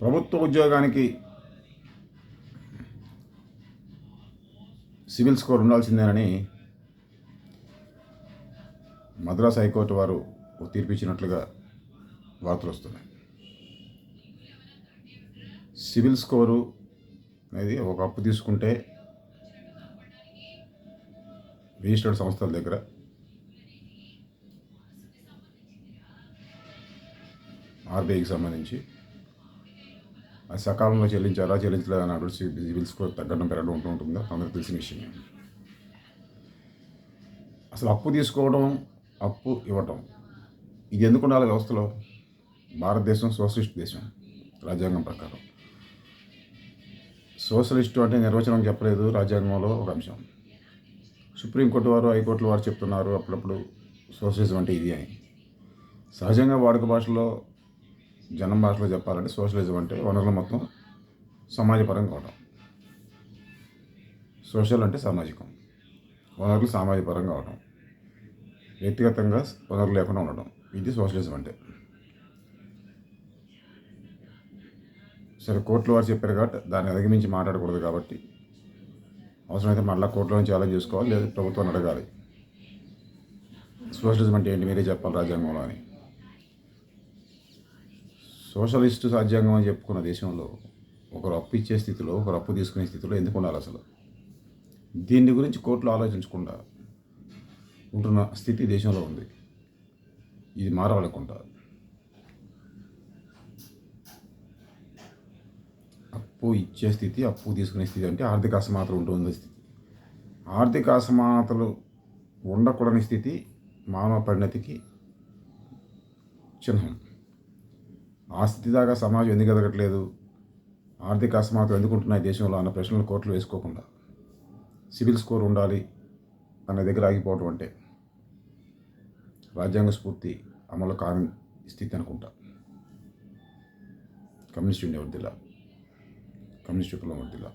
ప్రభుత్వ ఉద్యోగానికి civil score ఉండాల్సిందేనని మద్రాస్ హైకోర్టు వారు తీర్పిచ్చినట్లుగా తీర్పు ఇచ్చినట్లుగా వార్తలు వస్తున్నాయి. సివిల్ స్కోరు అనేది ఒక అప్పు తీసుకుంటే రిజిస్టర్డ్ సంస్థల దగ్గర ఆర్బీఐకి సంబంధించి సకాలంలో చెల్లించాలా చెల్లించలేదని అన్నాడు సివిల్ స్కోర్ తగ్గడం పెరగడం ఉంటూ ఉంటుందో అందరికి తెలిసిన విషయమే అసలు అప్పు తీసుకోవడం అప్పు ఇవ్వటం ఇది ఎందుకు ఉండాలి వ్యవస్థలో? భారతదేశం సోషలిస్ట్ దేశం రాజ్యాంగం ప్రకారం. సోషలిస్టు అంటే నిర్వచనం చెప్పలేదు రాజ్యాంగంలో ఒక అంశం. సుప్రీంకోర్టు వారు హైకోర్టుల వారు చెప్తున్నారు అప్పుడప్పుడు సోషలిజం అంటే ఇది అని. సహజంగా వాడుక భాషలో జనం భాషలో చెప్పాలంటే సోషలిజం అంటే వనరులు మొత్తం సమాజపరంగా కావడం సోషల్ అంటే సామాజికం. వనరులు సామాజికపరంగా అవడం వ్యక్తిగతంగా వనరులు లేకుండా ఉండడం ఇది సోషలిజం అంటే. సరే కోర్టుల వారు చెప్పారు కాబట్టి దాన్ని అధిగమించి మాట్లాడకూడదు కాబట్టి అవసరమైతే మళ్ళీ కోర్టులో నుంచి ఛాలెంజ్ చేసుకోవాలి లేదా ప్రభుత్వాన్ని అడగాలి. సోషలిజం అంటే ఏంటి? మీరే చెప్పాలి రాజ్యాంగంలో అని. సోషలిస్టు రాజ్యాంగం అని చెప్పుకున్న దేశంలో ఒకరు అప్పు ఇచ్చే స్థితిలో ఒకరు అప్పు తీసుకునే స్థితిలో ఎందుకు ఉండాలి అసలు? దీని గురించి కోర్టులో ఆలోచించకుండా ఉంటున్న స్థితి దేశంలో ఉంది. ఇది మారవలకుండా. అప్పు ఇచ్చే స్థితి అప్పు తీసుకునే స్థితి అంటే ఆర్థిక అసమానతలు ఉంటుంది స్థితి. ఆర్థిక అసమానతలు ఉండకూడని స్థితి మానవ పరిణతికి చిహ్నం. ఆ స్థితి దాకా సమాజం ఎందుకు ఎదగట్లేదు? ఆర్థిక అసమానతలు ఎందుకుంటున్నాయి దేశంలో అన్న ప్రశ్నలు కోర్టులు వేసుకోకుండా? సివిల్ స్కోర్ ఉండాలి అనే దగ్గర ఆగిపోవడం అంటే రాజ్యాంగ స్ఫూర్తి అమలు కాని స్థితి అనుకుంటా. Communist India వర్దిలా. కమ్యూనిస్ట్ విప్లవం వర్దిలా.